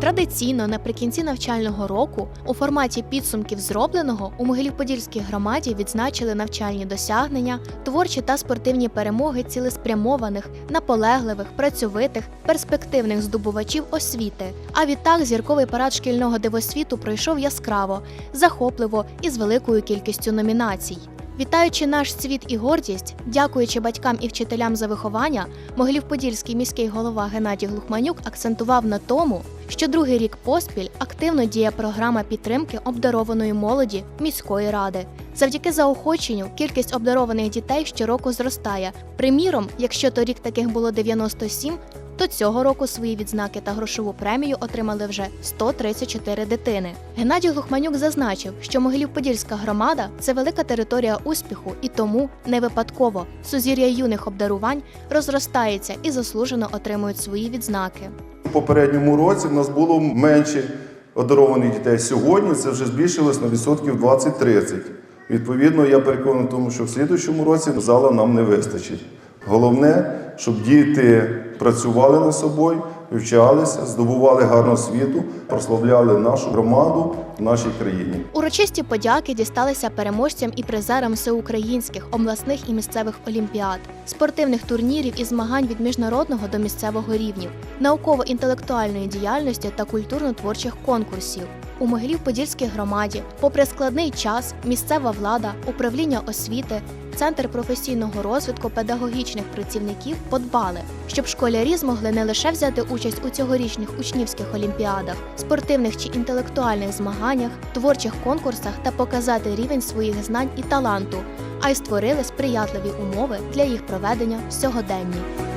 Традиційно наприкінці навчального року у форматі підсумків зробленого у Могилів-Подільській громаді відзначили навчальні досягнення, творчі та спортивні перемоги цілеспрямованих, наполегливих, працьовитих, перспективних здобувачів освіти. А відтак зірковий парад шкільного дивосвіту пройшов яскраво, захопливо і з великою кількістю номінацій. Вітаючи наш світ і гордість, дякуючи батькам і вчителям за виховання, Могилів-Подільський міський голова Геннадій Глухманюк акцентував на тому, що другий рік поспіль активно діє програма підтримки обдарованої молоді міської ради. Завдяки заохоченню кількість обдарованих дітей щороку зростає. Приміром, якщо торік таких було 97, то цього року свої відзнаки та грошову премію отримали вже 134 дитини. Геннадій Глухманюк зазначив, що Могилів-Подільська громада це велика територія успіху, і тому не випадково сузір'я юних обдарувань розростається і заслужено отримують свої відзнаки. У попередньому році в нас було менше одарованих дітей. Сьогодні це вже збільшилось на відсотків 20-30. Відповідно, я переконаний тому, що в слідуючому році зала нам не вистачить. Головне, щоб діти працювали над собою, вивчалися, здобували гарну освіту, прославляли нашу громаду в нашій країні. Урочисті подяки дісталися переможцям і призерам всеукраїнських, обласних і місцевих олімпіад, спортивних турнірів і змагань від міжнародного до місцевого рівнів, науково-інтелектуальної діяльності та культурно-творчих конкурсів. У Могилів-Подільській громаді, попри складний час, місцева влада, управління освіти, центр професійного розвитку педагогічних працівників подбали, щоб школярі змогли не лише взяти участь у цьогорічних учнівських олімпіадах, спортивних чи інтелектуальних змаганнях, творчих конкурсах та показати рівень своїх знань і таланту, а й створили сприятливі умови для їх проведення в сьогоденні.